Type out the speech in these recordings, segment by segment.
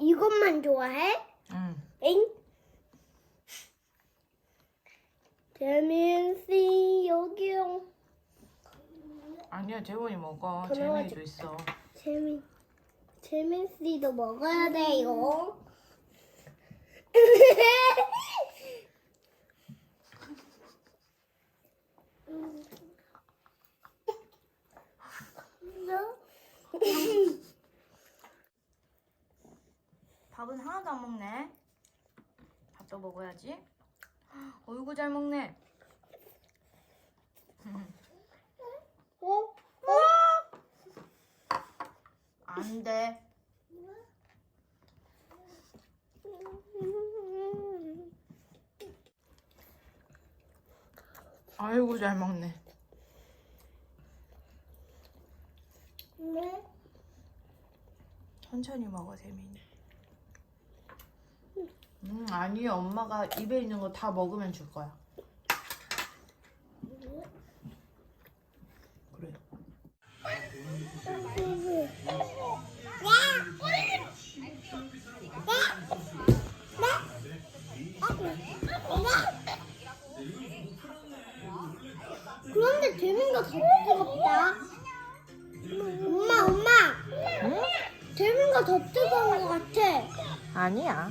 이것만 좋아해? 응. 엥? 재민 씨 여기요. 아니야, 재원이 먹어. 재민이도 있어. 재민 재민 씨도 먹어야 돼요. 밥은 하나도 안 먹네. 밥도 먹어야지. 어이구 잘 먹네. 어? 안 돼. 아이고 잘 먹네. 네. 천천히 먹어 재민이. 음 아니 엄마가 입에 있는 거 다 먹으면 줄 거야. 그래. 그런데 재민이가 더 뜨겁다. 엄마, 엄마. 응? 재민이가 더 뜨거운 것 같아. 아니야.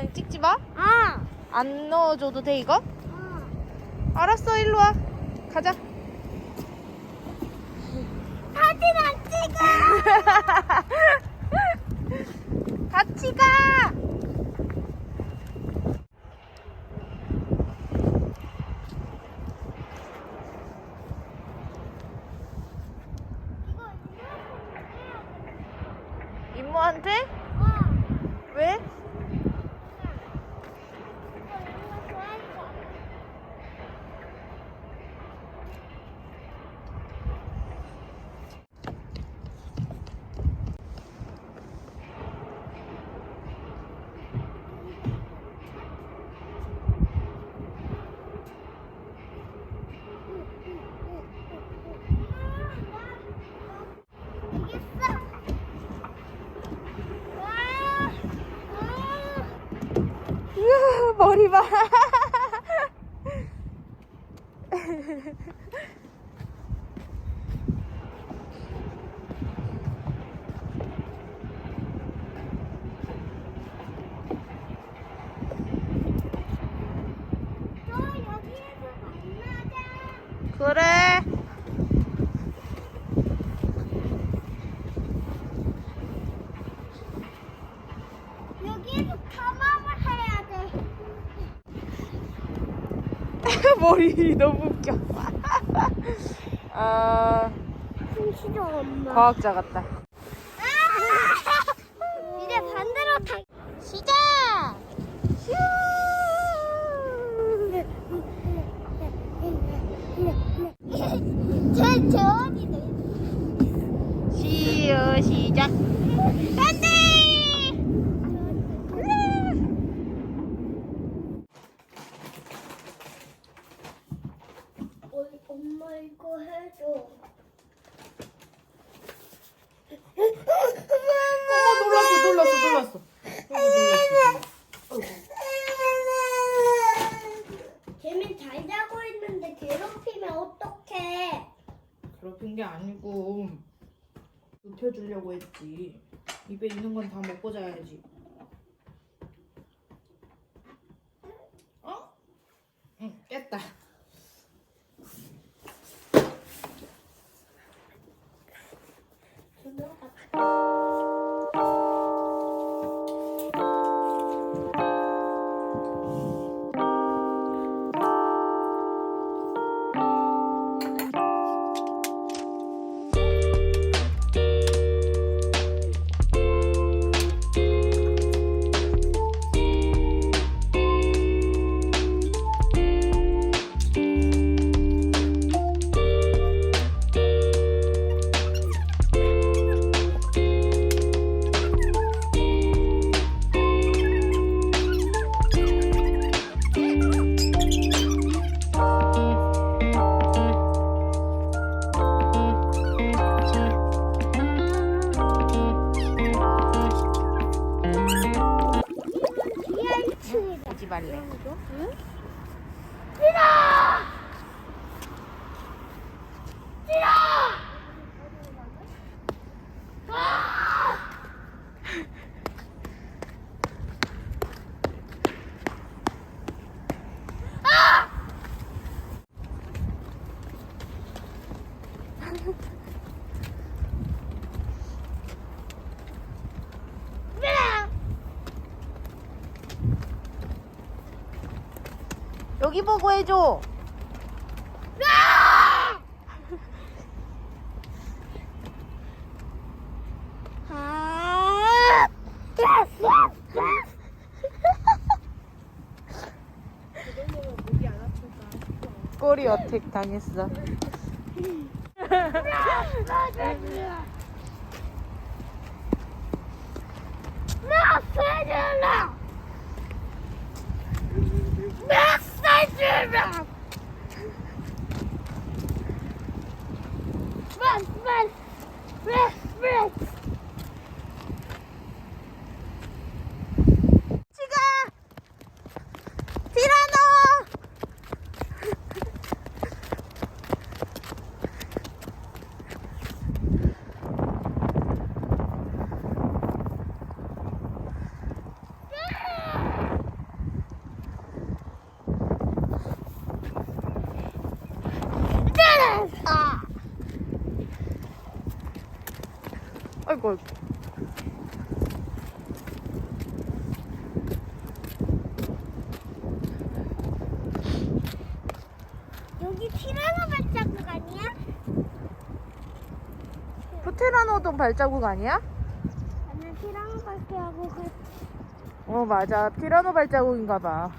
재원이 찍지 마. 어. 안 넣어줘도 돼 이거? 어. 알았어 일로 와. 가자. 사진 안 찍어. 같이 가. 이모한테? 출발. 그래. 여기에서 가만 머리 너무 웃겨. 아, 숨 쉬죠 엄마. 과학자 같다. 이제 반대로 타. 시작. 슈. 제재원이네. 시유 시작. 안돼. 엄마 이거 해줘. 어, 놀랐어, 놀랐어, 놀랐어. 걔는 잘 자고 있는데 괴롭히면 어떡해? 괴롭힌 게 아니고 눕혀 주려고 했지. 입에 있는 건 다 먹고 자야지. 말래. 응? 싫어! 싫어! 아! 아! 여기 보고 해줘. 아! 꼬리 어택 당했어. 메시지라! 메시지라! 메스 메스 메스 메스 지가 티라노. 아! 아이고. 여기 티라노 발자국 아니야? 프테라노돈 발자국 아니야? 나는 티라노 발자국. 어 맞아 티라노 발자국인가 봐.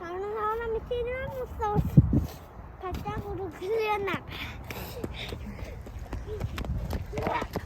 다른 사람이 티라노사우루스 발자국으로 그려놔. 어.